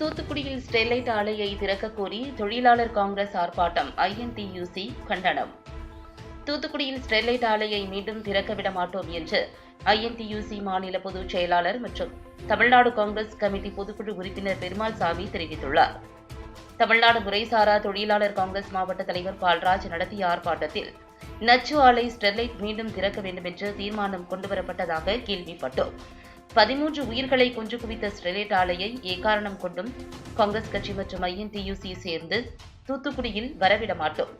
தூத்துக்குடியில் ஸ்டெர்லைட் ஆலையை திறக்க கோரி தொழிலாளர் காங்கிரஸ் ஆர்ப்பாட்டம். ஐஎன்டியூசி கண்டனம். தூத்துக்குடியில் ஸ்டெர்லைட் ஆலையை மீண்டும் திறக்க விட மாட்டோம் என்று ஐஎன்டியூசி மாநில பொதுச் செயலாளர் மற்றும் தமிழ்நாடு காங்கிரஸ் கமிட்டி பொதுக்குழு உறுப்பினர் பெருமாள் சாமி தெரிவித்துள்ளார். தமிழ்நாடு முறைசாரா தொழிலாளர் காங்கிரஸ் மாவட்ட தலைவர் பால்ராஜ் நடத்திய ஆர்ப்பாட்டத்தில் நச்சு ஆலை ஸ்டெர்லைட் மீண்டும் திறக்க வேண்டும் என்று தீர்மானம் கொண்டுவரப்பட்டதாக கேள்விப்பட்டோம். பதிமூன்று உயிர்களை கொன்று குவித்த ஸ்டெர்லைட் ஆலையை எக்காரணம் கொண்டும் காங்கிரஸ் கட்சி மற்றும் ஐஎன்டியூசி சேர்ந்து தூத்துக்குடியில் வரவிட மாட்டோம்.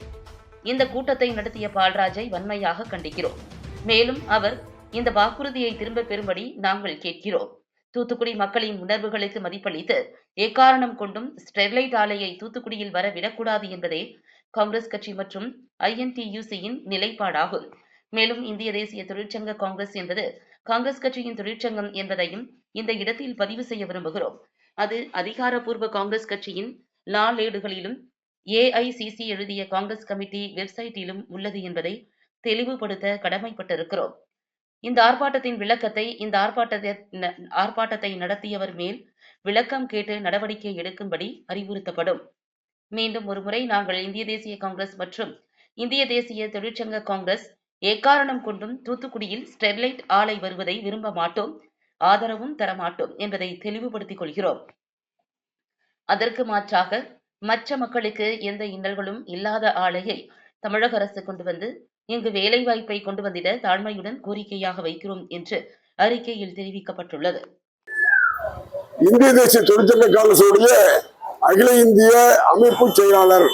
இந்த கூட்டத்தை நடத்திய பால்ராஜை வன்மையாக கண்டிக்கிறோம். மேலும் அவர் இந்த வாக்குறுதியை திரும்பப் பெறும்படி நாங்கள் கேட்கிறோம். தூத்துக்குடி மக்களின் உணர்வுகளுக்கு மதிப்பளித்து எக்காரணம் கொண்டும் ஸ்டெர்லைட் ஆலையை தூத்துக்குடியில் வர விடக்கூடாது என்பதே காங்கிரஸ் கட்சி மற்றும் ஐஎன்டியூசியின் நிலைப்பாடாகும். மேலும் இந்திய தேசிய தொழிற்சங்க காங்கிரஸ் என்பது காங்கிரஸ் கட்சியின் தொழிற்சங்கம் என்பதையும் இந்த இடத்தில் பதிவு செய்ய விரும்புகிறோம். அது அதிகாரப்பூர்வ காங்கிரஸ் கட்சியின் நாளேடுகளிலும் ஏஐசிசி எழுதிய காங்கிரஸ் கமிட்டி வெப்சைட்டிலும் உள்ளது என்பதை தெளிவுபடுத்த கடமைப்பட்டிருக்கிறோம். இந்த ஆர்ப்பாட்டத்தின் விளக்கத்தை இந்த ஆர்ப்பாட்டத்தை ஆர்ப்பாட்டத்தை நடத்தியவர் மேல் விளக்கம் கேட்டு நடவடிக்கை எடுக்கும்படி அறிவுறுத்தப்படும். மீண்டும் ஒருமுறை நாங்கள் இந்திய தேசிய காங்கிரஸ் மற்றும் இந்திய தேசிய தொழிற்சங்க காங்கிரஸ் எக்காரணம் கொண்டும் தூத்துக்குடியில் ஸ்டெர்லைட் ஆலை வருவதை விரும்ப மாட்டோம் ஆதரவும் தரமாட்டோம் என்பதை தெளிவுபடுத்திக் கொள்கிறோம். அதற்கு மாற்றாக மற்ற மக்களுக்கு எந்த இன்னல்களும் இல்லாத ஆலையை தமிழக அரசு கொண்டு வந்து இங்கு வேலை வாய்ப்பை கொண்டு வந்திட தாழ்மையுடன் கோரிக்கையாக வைக்கிறோம் என்று அறிக்கையில் தெரிவிக்கப்பட்டுள்ளது. இந்திய தேசிய தொழிற்சங்க காங்கிரசுடைய அகில இந்திய அமைப்பு செயலாளர்